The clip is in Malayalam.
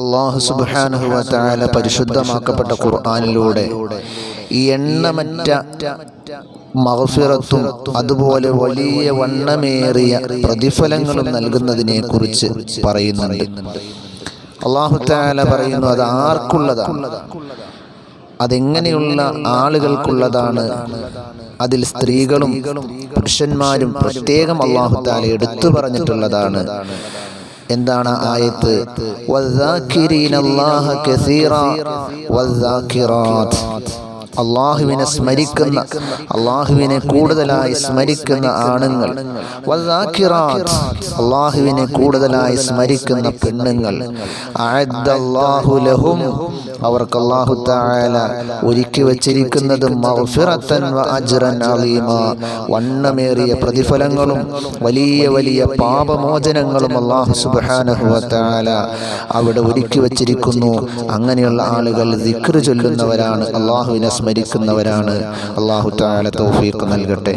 അള്ളാഹു സുബ്ഹാനഹു വ തആല പരിശുദ്ധമാക്കപ്പെട്ട ഖുർആാനിലൂടെ എണ്ണമറ്റ മഹഫിറത്തും അതുപോലെ വലിയ വണ്ണമേറിയ പ്രതിഫലങ്ങളും നൽകുന്നതിനെ കുറിച്ച് പറയുന്നുണ്ട്. അള്ളാഹു തആല പറയുന്നു അത് ആർക്കുള്ളതാണ്? അതെങ്ങനെയുള്ള ആളുകൾക്കുള്ളതാണ്? അതിൽ സ്ത്രീകളും പുരുഷന്മാരും പ്രത്യേകം അള്ളാഹു താല എടുത്തു പറഞ്ഞിട്ടുള്ളതാണ്. എന്താണ് ആയത്ത്? വസാഖിരീൻ അല്ലാഹ കസീറ വദ്ദാക്കിറാത്ത് അള്ളാഹുവിനെ സ്മരിക്കുന്ന അള്ളാഹുവിനെ കൂടുതലായി സ്മരിക്കുന്ന ആണുങ്ങൾ. അള്ളാഹുവിനെ കൂടുതലായി സ്മരിക്കുന്ന പെണ്ണുങ്ങൾ. ലഹും അവർക്ക് അള്ളാഹു തആല ഒരുക്കി വച്ചിരിക്കുന്നത് വണ്ണമേറിയ പ്രതിഫലങ്ങളും വലിയ വലിയ പാപമോചനങ്ങളും അള്ളാഹു തആല അവിടെ ഒരുക്കി വച്ചിരിക്കുന്നു. അങ്ങനെയുള്ള ആളുകൾ ദിക്ർ ചൊല്ലുന്നവരാണ് അള്ളാഹുവിനെ സ്മരിക്കുന്നവരാണ്. അള്ളാഹു താല തൗഫീഖ് നൽകട്ടെ.